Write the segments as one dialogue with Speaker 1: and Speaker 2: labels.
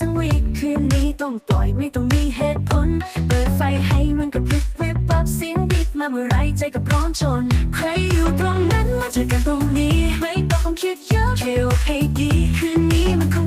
Speaker 1: ทั้งวีคืนนี้ต้องปล่อยไม่ต้องมีเหตุผล เปิดไฟให้มันกระพริบวิบปับเสียงดิบมาเมื่อไรใจก็พร้อมชน ใครอยู่ตรงนั้นมาเจอกันตรงนี้ ไม่ต้องคิดเยอะเค่โอเคดีคืนนี้มันคง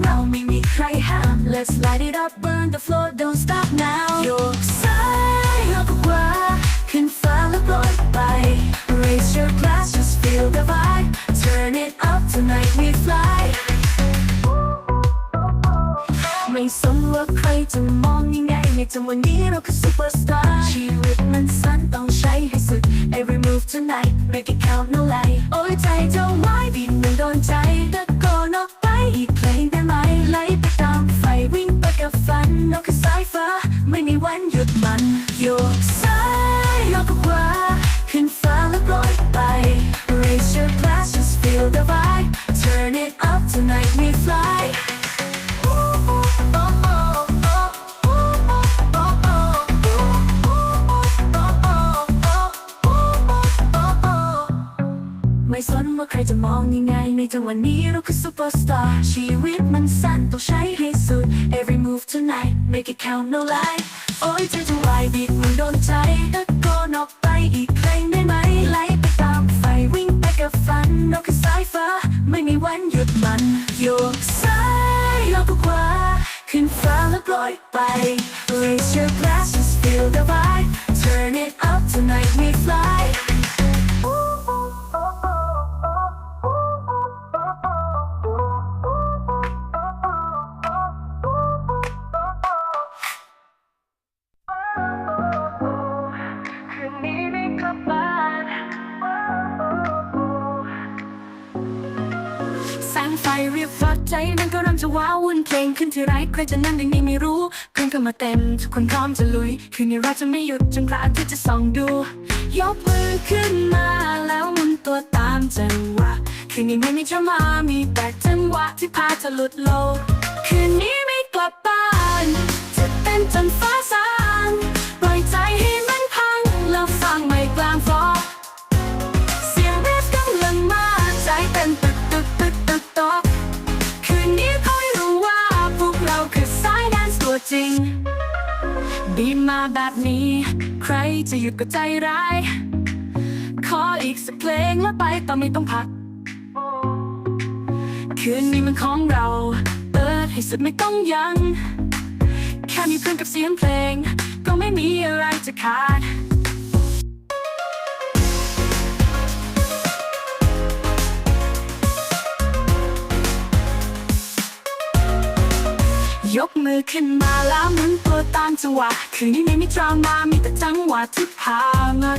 Speaker 1: tonight make it count no lie โอ้ยใจจะวายบีบมันโดนใจตะโกนออกไปอีกเพลงได้ไหมไหลไปตามไฟวิ่งไปกับฝันนกคือสายฟ้า ไม่มีวันหยุดมันโยก ใครจะมองยังไงในจังหวะนี้เราคือซูเปอร์สตาร์ชีวิตมันสั้นต้องใช้ให้สุด Every move tonight make it count no lie โอ้ยใจจะวายบีดมันโดนใจตะโกนออกไปอีกเพลงได้ไหมไหลไปตามไฟวิ่งไปกับฝันนกคือสายฟ้า ไม่มีวันหยุดมันโยกซ้ายยกขวาขึ้นฟ้าแล้วปล่อยไป Raise your glass ใจมันก็เริ่มจะว้าวุ่นเพลงขึ้นที่ไรใครจะนั่งยังนี้ไม่รู้เพื่อนก็มาเต็ม ทุกคนพร้อมจะลุย คืนนี้เราจะไม่หยุดจนพระอาทิตย์จะส่องดู ยกมือขึ้นมาแล้วหมุนตัวตามจังหวะคืนนี้ไม่มีจะมามีแต่จังหวะที่พาเธอหลุดโลกคืนนี้ บีมมาแบบนี้ ใครจะหยุดก็ใจร้าย ขออีกสักเพลงแล้วไปต่อไม่ต้องพัก คืนนี้มันของเรา เปิดให้สุดไม่ต้องยัง้ง แค่มีเพื่อนกับเสียงเพลง ก็ไม่มีอะไรจะขาด ยกมือขึ้นมาแล้วหมุนตัวตามจังหวะ คืนนี้ไม่มีดราม่ามีแต่จังหวะที่พามา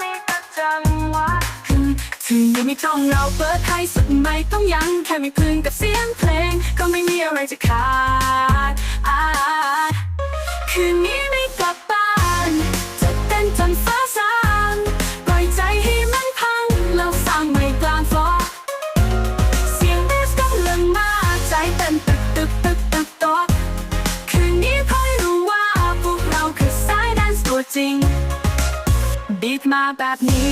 Speaker 1: มีแต่จังหวะคือถึงยังไม่ต้องเราเปิดให้สุดไม่ต้องยัง้งแค่มีพื่อนกับเสียงเพลง ก็ไม่มีอะไรจะขาดคืนนี้ไม่ แบบนี้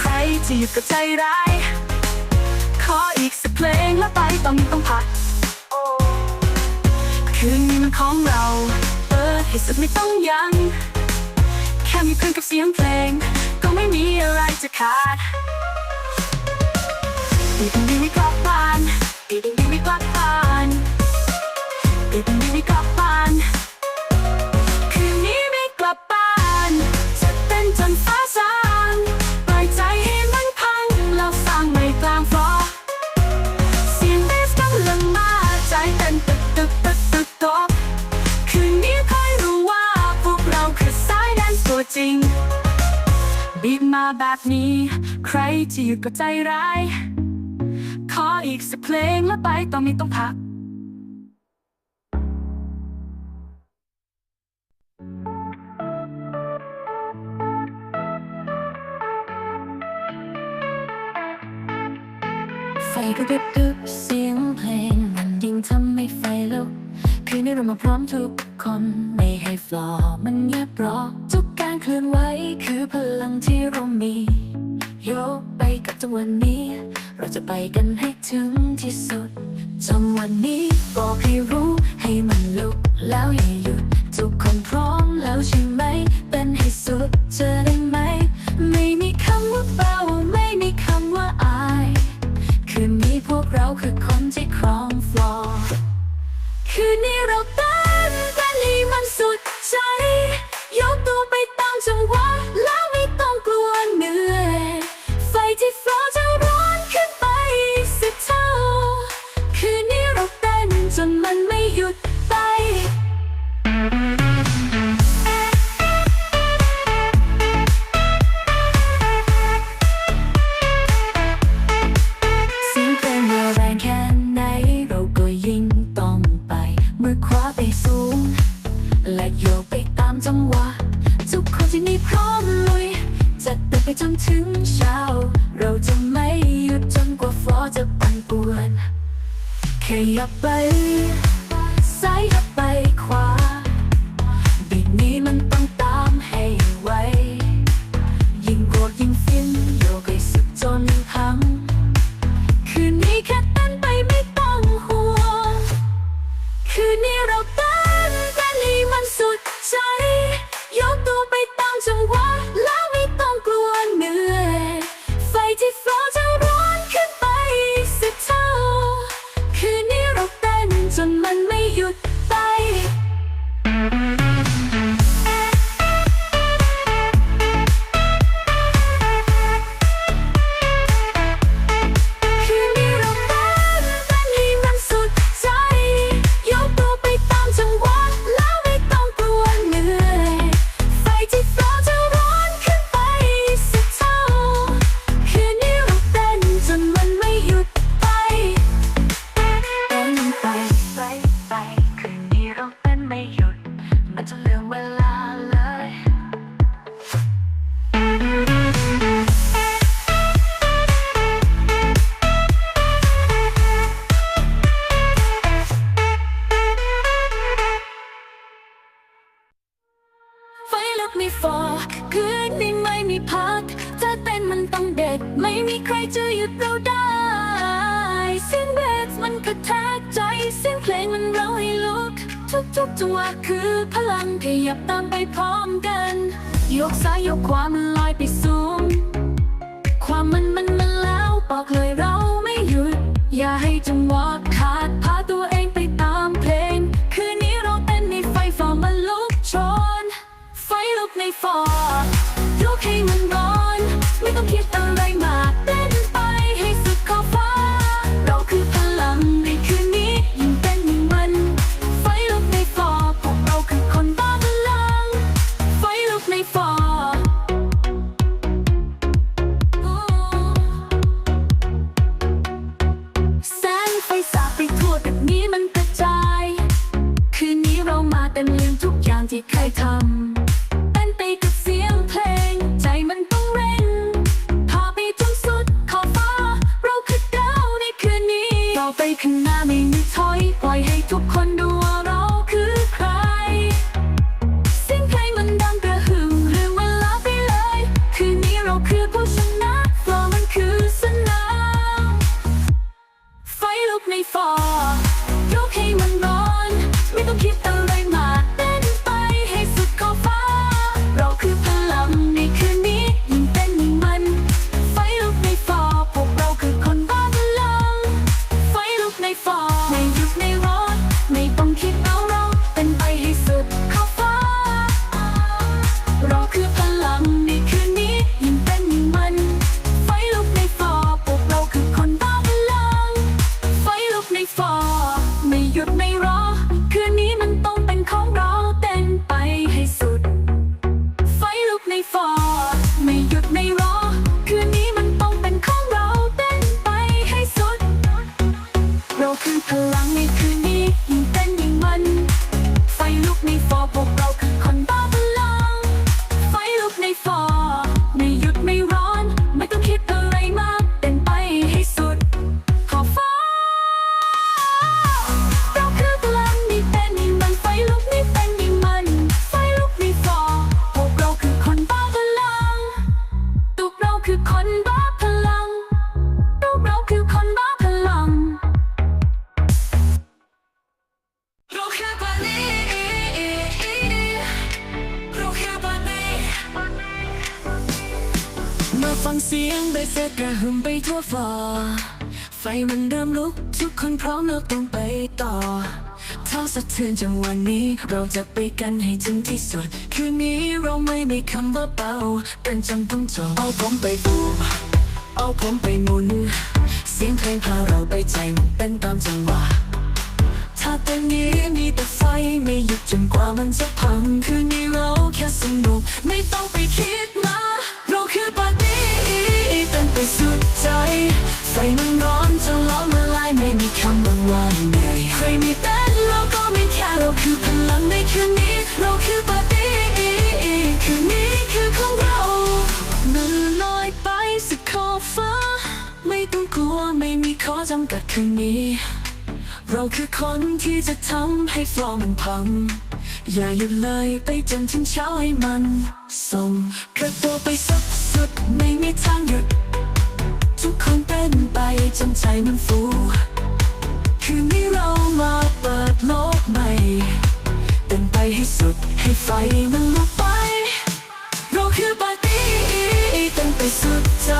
Speaker 1: ใครจะหยุดก็ใจร้าย ขออีกสักเพลงแล้วไปต้องมีต้องพักคืนนี้มันของเรา เปิดให้สุดไม่ต้องยั้งแค่มีเพื่อนกับเสียงเพลง ก็ไม่มีอะไรจะขาด จริงบีบมาแบบนี้ ใครที่หยุดก็ใจร้าย ขออีกสักเพลงแล้วไปตองไม่ต้องพักไฟกระพริบดึบเสียงเพลงมันยิ่งทำให้ไฟลุกคืนนี้เรามาพร้อมทุกคน ไม่ให้ฟลอร์มันเงียบรอ เคลื่อนไหวคือพลังที่เรามีโยกไปกับจังหวะนี้ เราจะไปกันให้ถึงที่สุดจังหวะนี้บอกให้รู้ให้มันลุกแล้วอย่าหยุดทุกคนพร้อมแล้วใช่ไหมเป็นให้ 慢慢 ขยับไป ทุกตัวคือพลังขยับตามไปพร้อมกัน ยกซ้ายยกขวามันลอยไปสูง ความมันมันมันแล้วบอกเลยเราไม่หยุด อย่าให้จังหวะขาดพาตัวเองไปตามเพลง คืนนี้เราเต้นในไฟฟอร์มันลุกชน ไฟลุกในฟอร์ยกให้มันร้อน เสเซตกระหึ่มไปทั่วฟ้าไฟมันเริ่มลุก ทุกคนพร้อมเราต้องไปต่อ เท่าสะเทือนจังวันนี้ เราจะไปกันให้ถึงที่สุด คืนนี้เราไม่มีคำว่าเบาเป็นจำต้องจบเอาผมไปบูมเอาผมไปหมุน เสียงเพลงพาเราไปใจมันเป็นตามจังหวะถ้าเต้นนี้มีแต่ไฟไม่หยุดจนกว่ามันจะพังคืนนี้เราแค่สนุก ไม่ต้องไปคิด ร์ตี้เต้นไปสุดใจ ไฟมันร้อนจนล้อมละลายไม่มีคำบางวันเหนื่อยใครมีเต้นเราก็ไม่แค่เราคือพลังในคืนนี้ เราคือปาร์ตี้คืนนี้คือของเรามันลอยไปสุดขอบฟ้า ไม่ต้องกลัวไม่มีข้อจำกัดคืนนี้ เราคือคนที่จะทำให้ฟลอมันพังอย่าหยุดเลยไปจนถึงเช้าให้มันส่งกระโดดไปสุด สุดไม่มีทางหยุด ทุกคนเต้นไปจนใจมันฟู คืนนี้เรามาเปิดโลกใหม่เต้นไปให้สุดให้ไฟมันลุกไป เราคือปาร์ตี้เต้นไปสุดใจ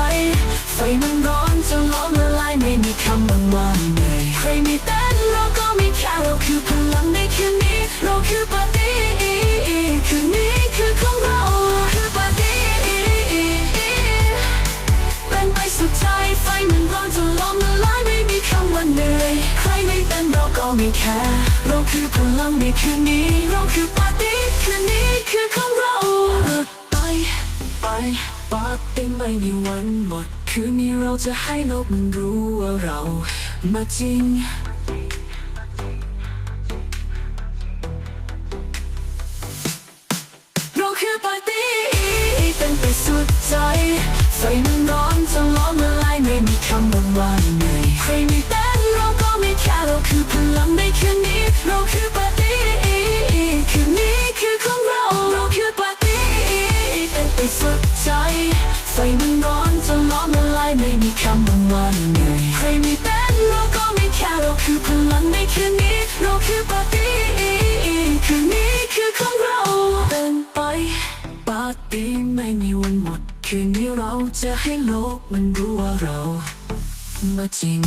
Speaker 1: ไฟมันร้อนจนล้อมละลายไม่มีคำบางวันเหนื่อยใครมีเต้นเราก็มีแค่เราคือพลังในคืนนี้ เราคือปาร์ตี้ ค่เราคือพลังในคืนนี้ เราคือปาร์ตี้คืนนี้คือของเรา ไปไปปาร์ตี้ไม่มีวันหมด คืนนี้เราจะให้โลกมันรู้ว่าเรามาจริงเราคือปาร์ตี้เต้นไปสุดใจไฟมันร้อนจนล้อมละลายไม่มีคำบางวันเหนื่อยใครม่เต้ เราคือพลังในคืนนี้ เราคือปาร์ตี้คืนนี้คือของเรา เราคือปาร์ตี้เต้นไปสุดใจ ไฟมันร้อนจนล้อมละลายไม่มีคำบางวันเหนื่อยใครไม่เต้นเราก็ไม่แค่เราคือพลังในคืนนี้ เราคือปาร์ตี้คืนนี้คือของเราเป็นไปปาร์ตี้ไม่มีวันหมด คืนนี้เราจะให้โลกมันรู้ว่าเรามาจริง